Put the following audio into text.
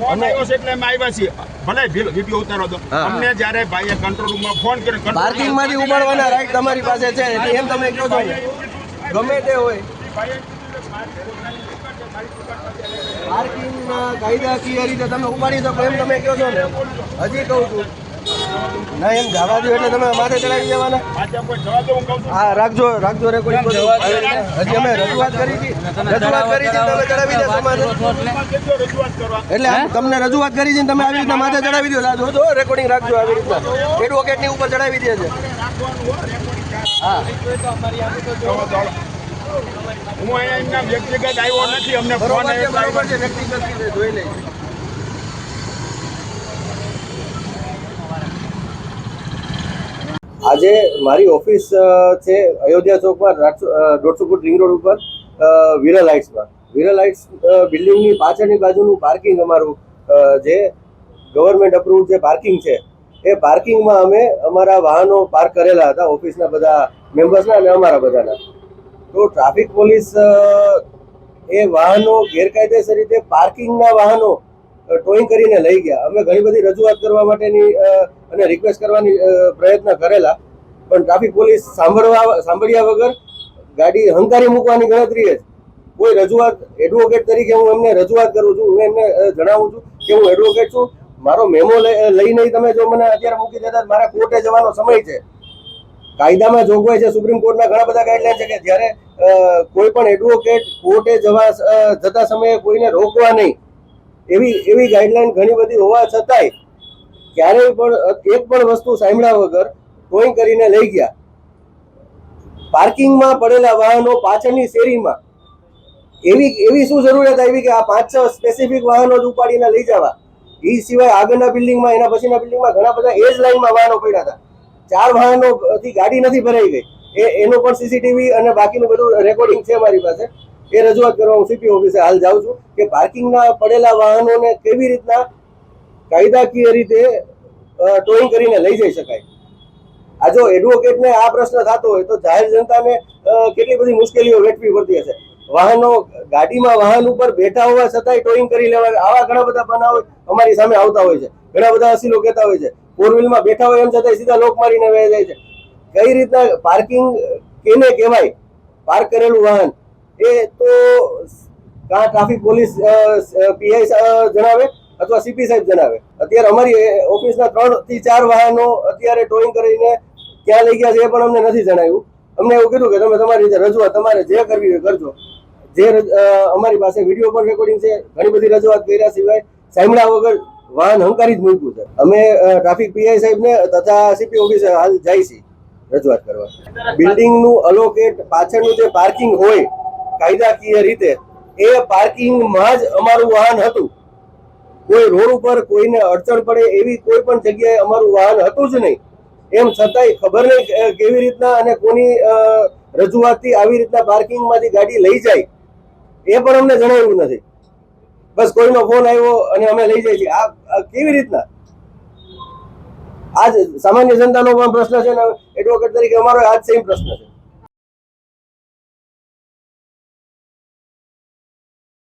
Phone અમે- આવ્યો છે એટલે અમે આવ્યા છીએ. ભલે વીડિયો ઉતારો તો અમને જ્યારે ભાઈએ કંટ્રોલ રૂમમાં ફોન કર્યો પાર્કિંગમાંથી ઉપાડવાના રાઈટ તમારી પાસે છે એટલે એમ તમે કહો છો. ગમે તે હોય. પાર્કિંગમાં કાયદાકીય રીતે તમે ઉપાડી શકો એમ તમે કહો છો ને. હજી કહું છું. ના એમ જવા દો એટલે તમે માથે ચડાવી દેવાના. પાછા કોઈ જવા દો હું રાખજો રાખજો રે કોઈ હજી અમે રજૂઆત કરી હતી. રજૂઆત કરી હતી તમે ચડાવી રજૂઆત કરવા એટલે તમને રજૂઆત કરી છે તમે આવી રીતના માથે ચડાવી દો જોજો રેકોર્ડિંગ રાખજો આવી રીતના. એડવોકેટની ઉપર ચડાવી દે છે હા અહીંયા એમના વ્યક્તિગત આવ્યો નથી અમને ફોન આવ્યો. બરોબર છે વ્યક્તિગત જોઈ લઈએ. આજે મારી ઓફિસ છે અયોધ્યા ચોકમાં પર દોઢસો ફૂટ રિંગ રોડ ઉપર વિરા વિરલ વિરા વિરલ હાઇટ્સ બિલ્ડિંગની પાછળની બાજુનું પાર્કિંગ અમારું જે ગવર્મેન્ટ અપ્રુવ જે પાર્કિંગ છે, એ પાર્કિંગમાં અમે અમારા વાહનો પાર્ક કરેલા હતા ઓફિસના બધા મેમ્બર્સના અને અમારા બધાના. તો ટ્રાફિક પોલીસ એ વાહનો ગેરકાયદેસર રીતે પાર્કિંગના વાહનો ટોઈંગ કરીને લઈ ગયા. અમે ઘણી બધી રજૂઆત કરવા માટેની અને રિક્વેસ્ટ કરવાની પ્રયત્ન કરેલા. પણ ટ્રાફિક પોલીસ સાંભળવા, સાંભળ્યા વગર ગાડી હંકારી મૂકવાની ગણતરી જ. કોઈ રજૂઆત એડવોકેટ તરીકે હું એમને રજૂઆત કરું છું, હું એમને જણાવું છું કે હું એડવોકેટ છું. મારો મેમો લઈ નહીં તમે જો મને અત્યારે મૂકી દેતા, મારા કોર્ટે જવાનો સમય છે. કાયદામાં જોગવાઈ છે, સુપ્રીમ કોર્ટના ઘણા બધા ગાઈડલાઈન છે કે જ્યારે કોઈ પણ એડવોકેટ કોર્ટે જવા જતા સમયે કોઈને રોકવા નહીં એવી એવી ગાઈડલાઈન ઘણી બધી હોવા છતાંય ક્યારેય પણ, એક પણ વસ્તુ સાંભળ્યા વગર ટોઈંગ કરીને લઈ ગયા. પાર્કિંગમાં પડેલા વાહનો પાછળની શેરીમાં. એવી એવી શું જરૂરિયાત આવી કે આ પાંચ, છ સ્પેસિફિક વાહનો જ ઉપાડીને લઈ જવા? એ સિવાય આગળના બિલ્ડિંગમાં એના પછીના બિલ્ડિંગમાં ઘણા બધા એ જ લાઈનમાં વાહનો પડ્યા હતા. ચાર વાહનો થી ગાડી નથી ભરાઈ ગઈ. એ, એનું પણ સીસીટીવી અને બાકીનું બધું રેકોર્ડિંગ છે મારી પાસે. એ રજૂઆત કરવા હું સીપી ઓફિસે હાલ જાઉં છું કે પાર્કિંગના પડેલા વાહનોને કેવી રીતના કાયદાકીય રીતે ટોઈંગ કરીને લઈ જઈ શકાય. આ જો એડવોકેટને આ પ્રશ્ન થતો હોય તો જાહેર જનતાને કેટલી બધી મુશ્કેલીઓ વેઠવી પડતી હશે. વાહનો, ગાડીમાં વાહન ઉપર બેઠા હોવા છતાંય ટોઈંગ કરી લેવા, આવા ઘણા બધા બનાવો અમારી સામે આવતા હોય છે. ઘણા બધા અસીલો કહેતા હોય છે. ફોર વ્હીલમાં બેઠા હોય એમ છતાંય સીધા લોક મારીને વહી જાય છે. કઈ રીતના પાર્કિંગ કેને કહેવાય? પાર્ક કરેલું વાહન એ તો કાં ટ્રાફિક પોલીસ પીઆઈ જણાવે અથવા સીપી સાહેબ જણાવે? અત્યારે અમારી ઓફિસના ત્રણથી ચાર વાહનો અત્યારે ટોઈંગ કરીને ક્યાં લઈ ગયા છે, એ પણ અમને નથી જણાવ્યું. અમને એવું કીધું કે તમે તમારી રીતે રજૂઆત, તમારે જે કરવી હોય કરજો. જે અમારી પાસે વીડિયો પણ રેકોર્ડિંગ છે, ઘણી બધી રજૂઆત કર્યા સિવાય સાંભળ્યા વગર વાહન હંકારી જ મૂક્યું છે. અમે ટ્રાફિક પીઆઈ સાહેબને તથા સીપી ઓફિસે હાલ જાય છે રજૂઆત કરવા. બિલ્ડિંગનું અલોકેટ પાછળનું જે પાર્કિંગ હોય કાયદાકીય રીતે એ પાર્કિંગમાં જ અમારું વાહન હતું. કોઈ રોડ ઉપર કોઈને અડચણ પડે એવી કોઈ પણ જગ્યાએ અમારું વાહન હતું જ નહીં. એમ છતાંય ખબર નહીં કેવી રીતના અને કોની રજૂઆતથી આવી રીતના પાર્કિંગમાંથી ગાડી લઈ જાય. એ પણ અમને જણાવ્યું નથી. બસ કોઈનો ફોન આવ્યો અને અમે લઈ જઈએ છીએ. આ કેવી રીતના? આજ સામાન્ય જનતાનો પણ પ્રશ્ન છે ને, એડવોકેટ તરીકે અમારો આજ સેમ પ્રશ્ન છે.